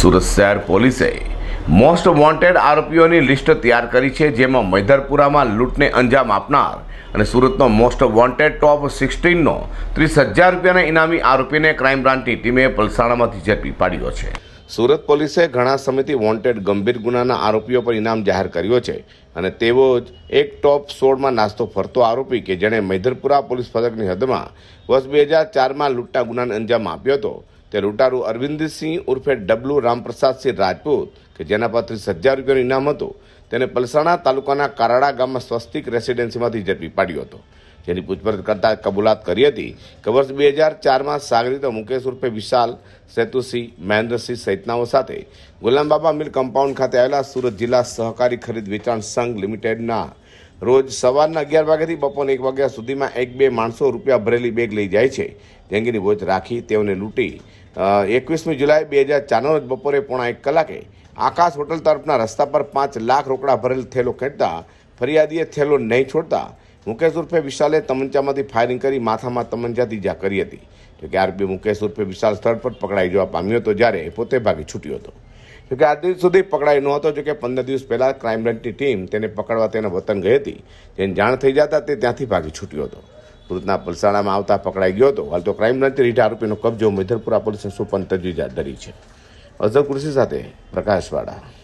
સુરત શહેર પોલીસે most wanted આરોપીઓની લિસ્ટ તૈયાર કરી છે, જેમાં મૈધરપુરામાં લૂંટને અંજામ આપનાર અને સુરતનો મોસ્ટ વોન્ટેડ ટોપ સિક્સટીનનો ત્રીસ હજાર રૂપિયાના ઇનામી આરોપીને ક્રાઇમ બ્રાન્ચની ટીમે પલસાણામાંથી ઝડપી પાડ્યો છે. સુરત પોલીસે ઘણા સમયથી વોન્ટેડ ગંભીર ગુનાના આરોપીઓ પર ઇનામ જાહેર કર્યો છે અને તેવો જ એક ટોપ સોળમાં નાસ્તો ફરતો આરોપી કે જેણે મૈધરપુરા પોલીસ પથકની હદમાં વર્ષ બે હજાર ચારમાં લૂંટના ગુનાને અંજામ આપ્યો હતો. તે લૂંટારૂ અરવિંદસિંહ ઉર્ફે ડબલુ રામપ્રસાદસિંહ રાજપૂત, કે જેના પર ત્રીસ હજાર રૂપિયાનું ઇનામ હતું, તેને પલસાણા તાલુકાના કારાડા ગામમાં સ્વસ્તિક રેસિડેન્સીમાંથી ઝડપી પાડ્યો હતો. જેની પૂછપરછ કરતા કબૂલાત કરી હતી કે વર્ષ બે હજાર ચારમાં સાગરીતો મુકેશ ઉર્ફે વિશાલ સેતુસિંહ, મહેન્દ્રસિંહ સહિતનાઓ સાથે ગુલામબાબા મિલ કમ્પાઉન્ડ ખાતે આવેલા સુરત જિલ્લા સહકારી ખરીદ વેચાણ સંઘ લિમિટેડના રોજ સવારના અગિયાર વાગ્યાથી બપોરના એક વાગ્યા સુધીમાં એક બે માણસો રૂપિયા ભરેલી બેગ લઈ જાય છે. તે અંગેની વોચ રાખી તેઓને લૂંટી એકવીસમી જુલાઈ બે હજાર ચારનો રોજ બપોરે પોણા એક કલાકે આકાશ હોટલ તરફના રસ્તા પર પાંચ લાખ રોકડા ભરેલ થેલો ખેંચતા ફરિયાદીએ થેલો નહીં છોડતા મુકેશ ઉર્ફે વિશાલે તમંચામાંથી ફાયરિંગ કરી માથામાં તમંચાથી ઇજા કરી હતી. જોકે આરોપી મુકેશ ઉર્ફે વિશાલ સ્થળ પર પકડાઈ જવા પામ્યો હતો જ્યારે પોતે ભાગી છૂટ્યો હતો. જોકે આજ દિવસ સુધી પકડાયો નહોતો જોકે પંદર દિવસ પહેલાં ક્રાઇમ બ્રાન્ચની ટીમ તેને પકડવા તેના વતન ગઈ હતી. જેને જાણ થઈ જતા તે ત્યાંથી ભાગી છૂટ્યો હતો. સુરતના પલસાણામાં આવતા પકડાઈ ગયો હતો. હાલ તો ક્રાઇમ બ્રાન્ચે રીઢા આરોપીનો કબજો મૈધરપુરા પોલીસને સુપન તજવીજ હાથ ધરી છે. અઝર કુર્સી સાથે પ્રકાશવાળા.